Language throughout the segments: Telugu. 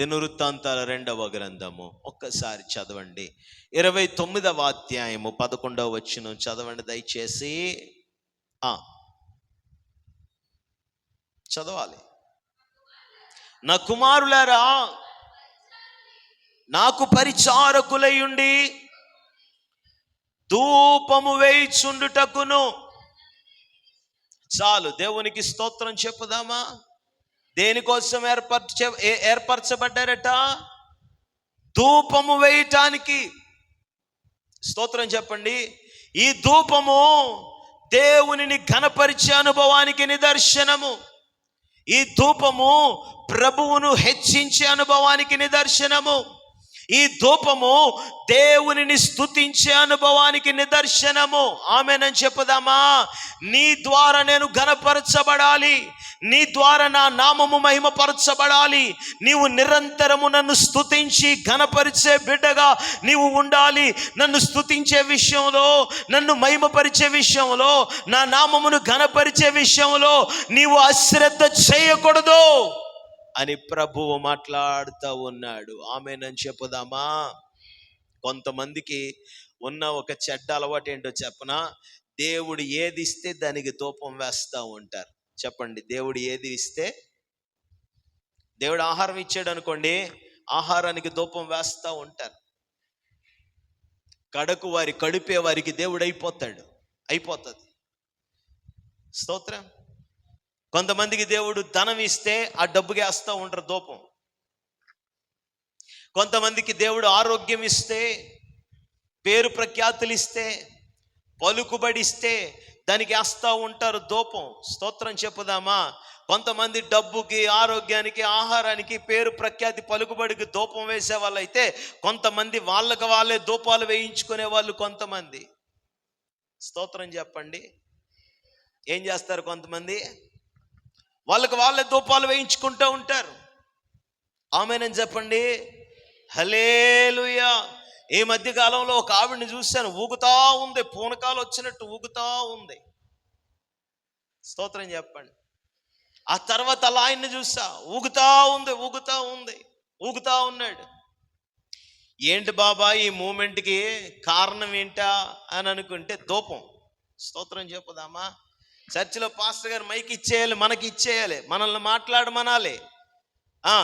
దినవృత్తాంతాల రెండవ గ్రంథము. ఒక్కసారి చదవండి. ఇరవై తొమ్మిదవ అధ్యాయము పదకొండవ వచ్చిన చదవండి దయచేసి. ఆ, చదవాలి. నా కుమారులారా నాకు పరిచారకులయుండి ధూపము వేయిచుండుటకును. చాలు దేవునికి స్తోత్రం చెప్పుదామా? దేనికోసం ఏర్పరచ ఏ- ఏర్పరచబడ్డారట? ధూపము వేయటానికి. స్తోత్రం చెప్పండి. ఈ ధూపము దేవునిని ఘనపరిచే అనుభవానికి నిదర్శనము. ఈ ధూపము ప్రభువును హెచ్చించే అనుభవానికి నిదర్శనము. ఈ ధూపము దేవునిని స్థుతించే అనుభవానికి నిదర్శనము. ఆమెనని చెప్పుదామా? నీ ద్వారా నేను ఘనపరచబడాలి. నీ ద్వారా నా నామము మహిమపరచబడాలి. నీవు నిరంతరము నన్ను స్తుతించి ఘనపరిచే బిడ్డగా నీవు ఉండాలి. నన్ను స్తుతించే విషయంలో నన్ను మహిమపరిచే విషయంలో నా నామమును ఘనపరిచే విషయంలో నీవు అశ్రద్ధ చేయకూడదు. అని ప్రభువు మాట్లాడుతూ ఉన్నాడు. ఆమెనని చెప్పుదామా? కొంతమందికి ఉన్న ఒక చెడ్డ అలవాటు ఏంటో చెప్పనా? దేవుడు ఏది ఇస్తే దానికి ధూపం వేస్తూ ఉంటారు. చెప్పండి దేవుడు ఏది ఇస్తే? దేవుడు ఆహారం ఇచ్చాడు అనుకోండి ఆహారానికి ధూపం వేస్తూ ఉంటారు. కడకు వారి కడిపే వారికి దేవుడు అయిపోతాడు. అయిపోతుంది. స్తోత్రం. కొంతమందికి దేవుడు ధనం ఇస్తే ఆ డబ్బుకి వేస్తూ ఉంటారు ధూపం కొంతమందికి దేవుడు ఆరోగ్యం ఇస్తే పేరు ప్రఖ్యాతులు ఇస్తే పలుకుబడి ఇస్తే దానికి వేస్తూ ఉంటారు ధూపం స్తోత్రం చెప్పుదామా? కొంతమంది డబ్బుకి ఆరోగ్యానికి ఆహారానికి పేరు ప్రఖ్యాతి పలుకుబడికి ధూపం వేసే వాళ్ళైతే కొంతమంది వాళ్ళకి వాళ్ళే ధూపాలు వేయించుకునే వాళ్ళు కొంతమంది. స్తోత్రం చెప్పండి. ఏం చేస్తారు కొంతమంది? వాళ్ళకి వాళ్ళే దూపాలు వేయించుకుంటూ ఉంటారు. ఆమెనని చెప్పండి? హలేలుయా ఈ మధ్యకాలంలో ఒక ఆవిడని చూశాను. ఊగుతా ఉంది. పూనకాలు వచ్చినట్టు ఊగుతా ఉంది. స్తోత్రం చెప్పండి. ఆ తర్వాత అలా ఆయన్ని చూసా. ఊగుతా ఉంది ఊగుతా ఉంది ఊగుతా ఉన్నాడు. ఏంటి బాబా ఈ మూమెంట్కి కారణం ఏంటా అని అనుకుంటే దూపం. స్తోత్రం చెప్పుదామా? చర్చిలో పాస్టర్ గారు మైక్ ఇచ్చేయాలి మనకి ఇచ్చేయాలి మనల్ని మాట్లాడమనాలి ఆ,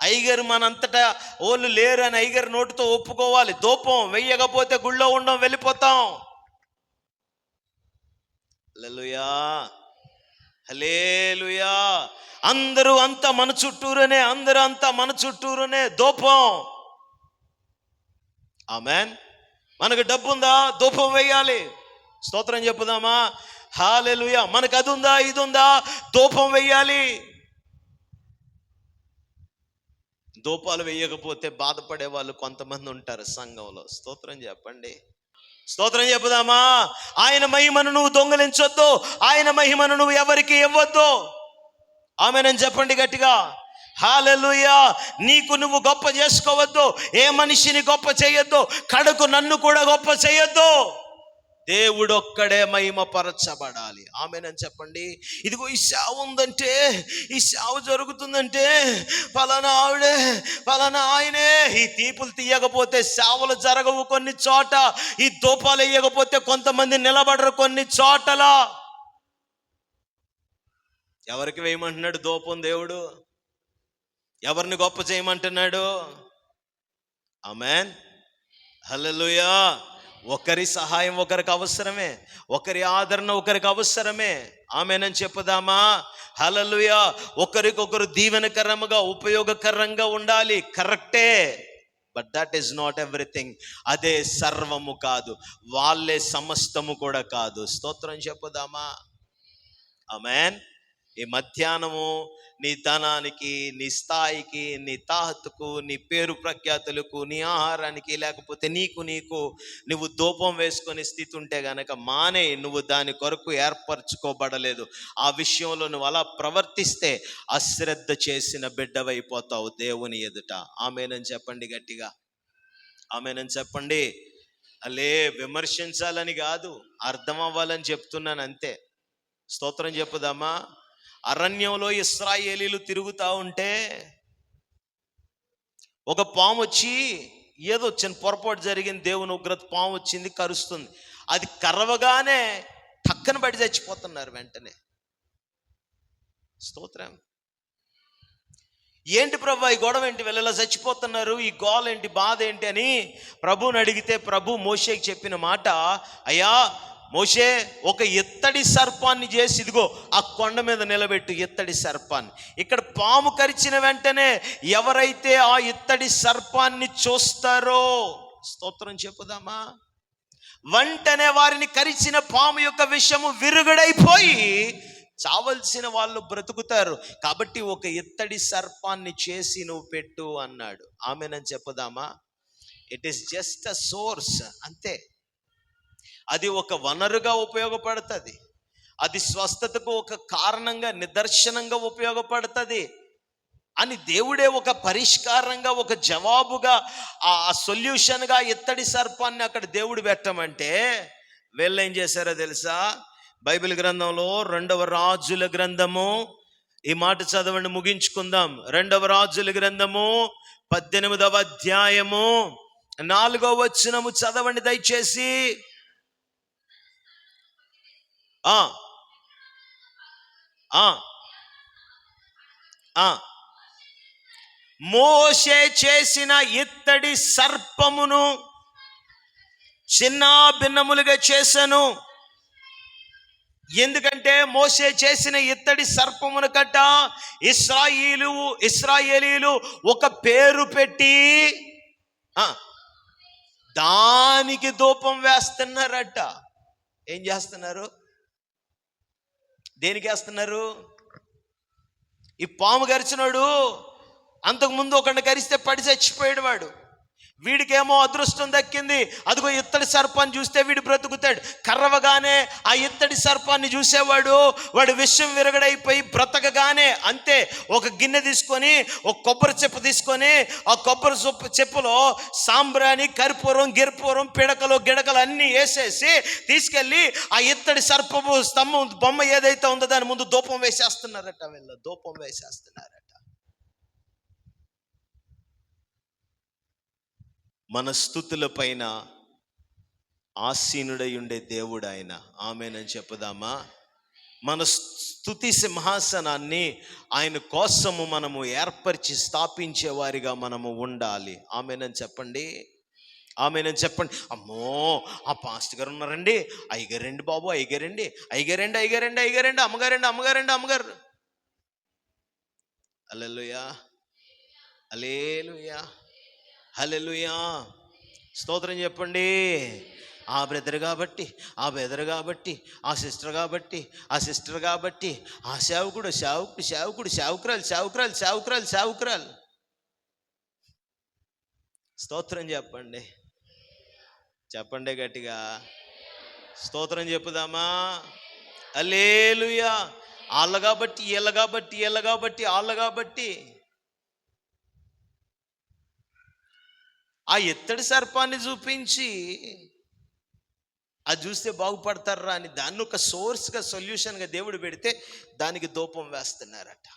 అయ్యగారు మనంతటా ఓళ్ళు లేరు అని అయ్యగారు నోటితో ఒప్పుకోవాలి. దూపం వెయ్యకపోతే గుళ్ళో ఉండం వెళ్ళిపోతాం. హల్లెలూయా హలేలుయా అందరూ అంతా మన చుట్టూరునే అందరూ అంతా మన చుట్టూరునే దూపం. ఆమెన్. మనకు డబ్బు ఉందా దూపం వేయాలి స్తోత్రం చెప్పుదామా? హాలెలుయ. మనకు అది ఉందా ఇది ఉందా ధూపం వెయ్యాలి. దూపాలు వేయకపోతే బాధపడే వాళ్ళు కొంతమంది ఉంటారు సంఘంలో. స్తోత్రం చెప్పండి. స్తోత్రం చెప్పుదామా? ఆయన మహిమను నువ్వు దొంగలించొద్దు. ఆయన మహిమను నువ్వు ఎవరికి ఇవ్వద్దు. ఆమెనని చెప్పండి గట్టిగా? హాలెలుయా. నీకు నువ్వు గొప్ప చేసుకోవద్దు. ఏ మనిషిని గొప్ప చేయొద్దు? కడుకు నన్ను కూడా గొప్ప చేయొద్దు. దేవుడొక్కడే మహిమపరచబడాలి. ఆమెనని చెప్పండి. ఇదిగో ఈ సేవ ఉందంటే ఈ సేవ జరుగుతుందంటే ఫలానా ఆవిడే ఫలానా ఆయనే ఈ తీపులు తీయకపోతే సేవలు జరగవు కొన్ని చోట ఈ దూపాలు వేయకపోతే కొంతమంది నిలబడరు కొన్ని చోటలా. ఎవరికి వేయమంటున్నాడు దూపం దేవుడు? ఎవరిని గొప్ప చేయమంటున్నాడు? ఆమెన్. హలో ఒకరి సహాయం ఒకరికి అవసరమే ఒకరి ఆదరణ ఒకరికి అవసరమే. ఆమెనని చెప్పుదామా? హలలుయ ఒకరికొకరు దీవెనకరంగా ఉపయోగకరంగా ఉండాలి. కరెక్టే. But that is not everything అదే సర్వము కాదు. వాళ్ళే సమస్తము కూడా కాదు. స్తోత్రం చెప్పుదామా? ఆమెన్ ఈ మధ్యాహ్నము నీ ధనానికి నీ స్థాయికి నీ తాహతుకు నీ పేరు ప్రఖ్యాతులకు నీ ఆహారానికి లేకపోతే నీకు నీకు నువ్వు ధూపం వేసుకునే స్థితి ఉంటే గనక మానే నువ్వు దాని కొరకు ఏర్పరచుకోబడలేదు. ఆ విషయంలో నువ్వు అలా ప్రవర్తిస్తే అశ్రద్ధ చేసిన బిడ్డవైపోతావు దేవుని ఎదుట. ఆమెనని చెప్పండి గట్టిగా. ఆమెనని చెప్పండి. అలే విమర్శించాలని కాదు అర్థం అవ్వాలని చెప్తున్నాను అంతే. స్తోత్రం చెప్పుదామా? అరణ్యంలో ఇస్రాయేలీలు తిరుగుతూ ఉంటే ఒక పాము వచ్చి ఏదో చిన్న పొరపాటు జరిగింది దేవుని ఉగ్రత పాము వచ్చింది కరుస్తుంది. అది కరవగానే టక్కన పడి చచ్చిపోతున్నారు వెంటనే. స్తోత్రం. ఏంటి ప్రభు ఈ గొడవ ఏంటి? వీళ్ళలా చచ్చిపోతున్నారు? ఈ గోల ఏంటి? బాధ ఏంటి అని ప్రభుని అడిగితే ప్రభు మోషేకి చెప్పిన మాట అయ్యా మోషే ఒక ఎత్తడి సర్పాన్ని చేసి ఇదిగో ఆ కొండ మీద నిలబెట్టు ఎత్తడి సర్పాన్ని. ఇక్కడ పాము కరిచిన వెంటనే ఎవరైతే ఆ ఎత్తడి సర్పాన్ని చూస్తారో స్తోత్రం చెప్పుదామా? వెంటనే వారిని కరిచిన పాము యొక్క విషయము విరుగుడైపోయి చావలసిన వాళ్ళు బ్రతుకుతారు. కాబట్టి ఒక ఇత్తడి సర్పాన్ని చేసి నువ్వు పెట్టు అన్నాడు. ఆమెనని చెప్పుదామా? It is just a source అంతే. అది ఒక వనరుగా ఉపయోగపడుతుంది. అది స్వస్థతకు ఒక కారణంగా నిదర్శనంగా ఉపయోగపడుతుంది అని దేవుడే ఒక పరిష్కారంగా ఒక జవాబుగా ఆ సొల్యూషన్గా ఇత్తడి సర్పాన్ని అక్కడ దేవుడు పెట్టమంటే వీళ్ళు ఏం చేశారో తెలుసా? బైబిల్ గ్రంథంలో రెండవ రాజుల గ్రంథము. ఈ మాట చదవండి ముగించుకుందాం. రెండవ రాజుల గ్రంథము పద్దెనిమిదవ అధ్యాయము. నాలుగవ వచనము చదవండి దయచేసి. మోషే చేసిన ఇత్తడి సర్పమును చిన్న భిన్నములుగా చేశాను. ఎందుకంటే మోసే చేసిన ఇత్తడి సర్పమును కట్ట ఇస్రాయిలు ఇస్రాయేలీలు ఒక పేరు పెట్టి దానికి ధూపం వేస్తున్నారట. ఏం చేస్తున్నారు? దేనికి వేస్తున్నారు? ఈ పాము గరిచినాడు అంతకుముందు ఒకడిని గరిస్తే పడి చచ్చిపోయాడు వాడు వీడికేమో అదృష్టం దక్కింది. అదిగో ఇత్తడి సర్పాన్ని చూస్తే వీడు బ్రతుకుతాడు. కర్రవగానే ఆ ఇత్తడి సర్పాన్ని చూసేవాడు వాడు విషం విరగడైపోయి బ్రతకగానే అంతే. ఒక గిన్నె తీసుకొని ఒక కొబ్బరి చెప్పు తీసుకొని ఆ కొబ్బరి చెప్పు చెప్పులో సాంబ్రాణి కర్పూరం గిర్పూరం పిడకలు గిడకలు అన్నీ వేసేసి తీసుకెళ్ళి ఆ ఇత్తడి సర్పము స్తంభం బొమ్మ ఏదైతే ఉందో దాని ముందు దూపం వేసేస్తున్నారట వీళ్ళు. దూపం వేసేస్తున్నారు. మన స్థుతుల పైన ఆసీనుడై ఉండే దేవుడు ఆయన ఆమెనని చెప్పుదామా? మన స్థుతి సింహాసనాన్ని ఆయన కోసము మనము ఏర్పరిచి స్థాపించే వారిగా మనము ఉండాలి. ఆమెనని చెప్పండి. ఆమెనని చెప్పండి. అమ్మో ఆ పాస్ట్ గారు ఉన్నారండి. అయ్యగారండి బాబు అయ్యగారండి. అయ్యగారండి అయ్యగారండి అయ్యగారండి అమ్మగారండి అమ్మగారండి అమ్మగారు. అల్లెలుయా. అలేలుయా హలెలుయా స్తోత్రం చెప్పండి. ఆ బ్రదర్ కాబట్టి ఆ బ్రదర్ కాబట్టి ఆ సిస్టర్ కాబట్టి ఆ సిస్టర్ కాబట్టి ఆ సేవకుడు సేవకుడు సేవకుడు సేవకురాలు సేవకురాలు సేవకురాలు సేవకురాలు. స్తోత్రం చెప్పండి. చెప్పండి గట్టిగా. స్తోత్రం చెప్పుదామా? అలేలుయా వాళ్ళ కాబట్టి వీళ్ళ కాబట్టి వీళ్ళ కాబట్టి వాళ్ళ కాబట్టి. ఆ ఎత్తడి సర్పాన్ని చూపించి అది చూస్తే బాగుపడతారా అని దాన్ని ఒక సోర్స్గా సొల్యూషన్గా దేవుడు పెడితే దానికి దూపం వేస్తున్నారట.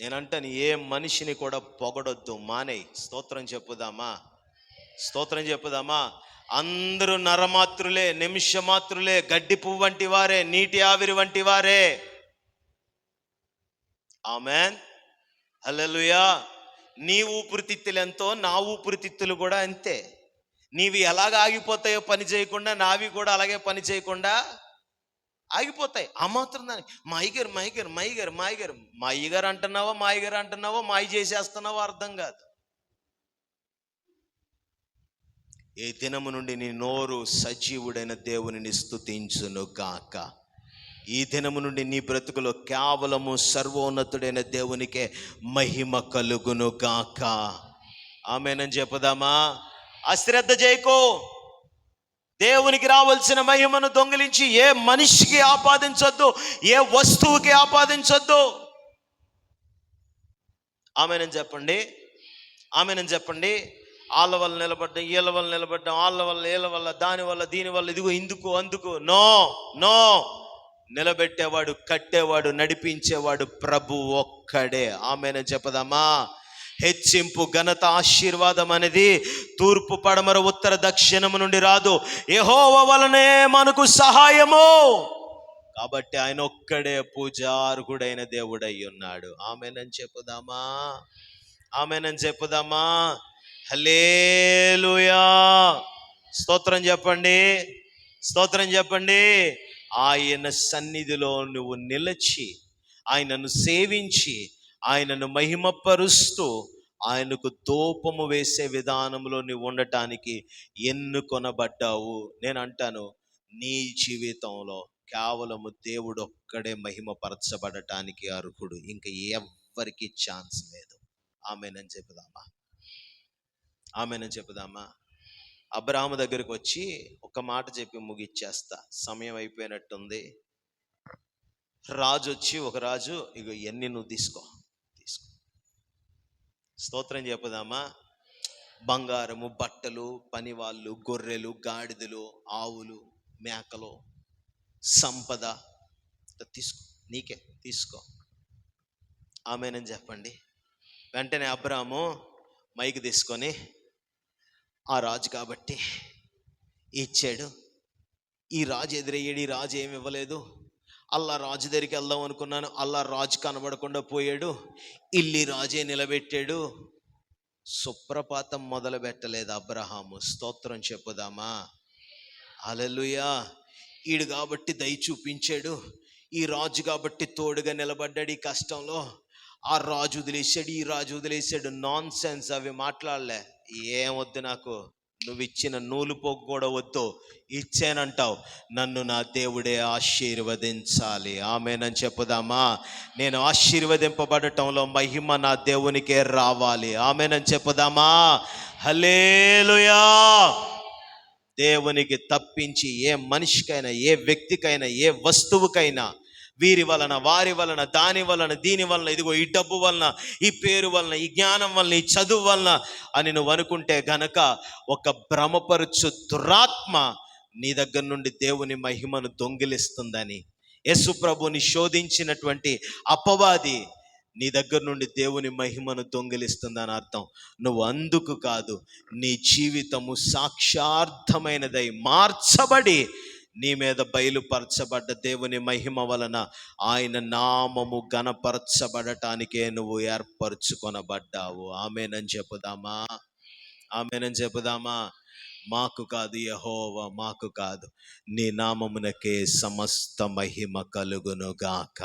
నేనంటాను ఏ మనిషిని కూడా పొగడొద్దు. మానేయ్ స్తోత్రం చెప్పుదామా? స్తోత్రం చెప్పుదామా? అందరూ నరమాత్రులే నిమిషమాత్రులే గడ్డి పువ్వు వంటి వారే నీటి ఆవిరి వంటి వారే. ఆమెన్. హల్లెలూయా. నీ ఊపిరితిత్తులు ఎంతో నా ఊపిరితిత్తులు కూడా అంతే. నీవి ఎలాగ ఆగిపోతాయో పని చేయకుండా నావి కూడా అలాగే పని చేయకుండా ఆగిపోతాయి. ఆ మాత్రం దాని మా అయ్యగారు మా అయ్యగారు మా అయ్యగారు మా అయ్యగారు మా అయ్యగారు అంటున్నావో మా అయ్యగారు అంటున్నావో మాయ చేసేస్తున్నావో అర్థం కాదు. ఏ దినము నుండి నీ నోరు సజీవుడైన దేవునిని స్తుతించును గాక. ఈ దినము నుండి నీ బ్రతుకులో కేవలము సర్వోన్నతుడైన దేవునికే మహిమ కలుగును గాక. ఆమెనని చెప్పుదామా? అశ్రద్ధ చేయకో. దేవునికి రావాల్సిన మహిమను దొంగిలించి ఏ మనిషికి ఆపాదించొద్దు ఏ వస్తువుకి ఆపాదించొద్దు. ఆమెనని చెప్పండి. ఆమెనని చెప్పండి. వాళ్ళ వల్ల నిలబడ్డం వీళ్ళ వల్ల నిలబడ్డం వాళ్ళ వల్ల వీళ్ళ వల్ల దాని వల్ల దీని వల్ల ఇదిగో ఇందుకు అందుకు. No no. నిలబెట్టేవాడు కట్టేవాడు నడిపించేవాడు ప్రభు ఒక్కడే. ఆమెను చెప్పదామా హెచ్చింపు ఘనత ఆశీర్వాదం అనేది తూర్పు పడమర ఉత్తర దక్షిణము నుండి రాదు. యెహోవ వలనే మనకు సహాయము. కాబట్టి ఆయన ఒక్కడే పూజార్హుడైన దేవుడై ఉన్నాడు. ఆమెనని చెప్పుదామా? ఆమెనని చెప్పుదామా? హలేలుయా స్తోత్రం చెప్పండి. స్తోత్రం చెప్పండి. ఆయన సన్నిధిలో నువ్వు నిలిచి ఆయనను సేవించి ఆయనను మహిమపరుస్తూ ఆయనకు దూపము వేసే విధానంలో నువ్వు ఉండటానికి ఎన్నుకొనబడ్డావు. నేను అంటాను నీ జీవితంలో కేవలము దేవుడు ఒక్కడే మహిమపరచబడటానికి అర్హుడు. ఇంకా ఎవ్వరికి ఛాన్స్ లేదు. ఆమెనని చెప్పుదామా? ఆమెనని చెప్పుదామా? అబ్రాహ్మ దగ్గరికి వచ్చి ఒక మాట చెప్పి ముగిచ్చేస్తా. సమయం అయిపోయినట్టుంది. రాజు వచ్చి ఒక రాజు ఇగో ఎన్ని నువ్వు తీసుకో తీసుకో. స్తోత్రం చెప్పుదామా? బంగారము బట్టలు పనివాళ్ళు గొర్రెలు గాడిదలు ఆవులు మేకలు సంపద. తీసుకో నీకే తీసుకో. ఆమెనని చెప్పండి. వెంటనే అబ్రాము మైక్ తీసుకొని ఆ రాజు కాబట్టి ఇచ్చాడు. ఈ రాజు ఎదురయ్యాడు ఈ రాజు ఏమి ఇవ్వలేదు. అల్లా రాజు దగ్గరికి వెళ్దాం అనుకున్నాను. అల్లా రాజు కనబడకుండా పోయాడు. ఇల్లి రాజే నిలబెట్టాడు. సుప్రపాతం మొదలు పెట్టలేదు అబ్రహాము. స్తోత్రం చెప్పుదామా? అలలుయా ఈడు కాబట్టి దయ చూపించాడు. ఈ రాజు కాబట్టి తోడుగా నిలబడ్డాడు ఈ కష్టంలో. ఆ రాజు వదిలేశాడు ఈ రాజు వదిలేశాడు. నాన్ సెన్స్ అవి మాట్లాడలే. ఏం వద్దు నాకు. నువ్వు ఇచ్చిన నూలు పోగు కూడా వద్దు. ఇచ్చానంటావు. నన్ను నా దేవుడే ఆశీర్వదించాలి. ఆమెనని చెప్పుదామా? నేను ఆశీర్వదింపబడటంలో మహిమ నా దేవునికే రావాలి. ఆమెనని చెప్పుదామా? హలేలుయా దేవునికి తప్పించి ఏ మనిషికైనా ఏ వ్యక్తికైనా ఏ వస్తువుకైనా వీరి వలన వారి వలన దాని వలన దీని వలన ఇదిగో ఈ డబ్బు వలన ఈ పేరు వలన ఈ జ్ఞానం వలన ఈ చదువు వలన అని నువ్వు అనుకుంటే గనక ఒక భ్రమపరచు దురాత్మ నీ దగ్గర నుండి దేవుని మహిమను దొంగిలిస్తుందని యేసు ప్రభుని శోధించినటువంటి అపవాది నీ దగ్గర నుండి దేవుని మహిమను దొంగిలిస్తుందని అర్థం. నువ్వు అందుకు కాదు నీ జీవితము సాక్షార్థమైనదై మార్చబడి నీ మీద బయలుపరచబడ్డ దేవుని మహిమ వలన ఆయన నామము గణపరచబడటానికే నువ్వు ఏర్పరచుకొనబడ్డావు. ఆమెనని చెప్పుదామా? ఆమెనని చెప్పుదామా? మాకు కాదు యహోవ మాకు కాదు. నీ నామమునకే సమస్త మహిమ కలుగునుగాక.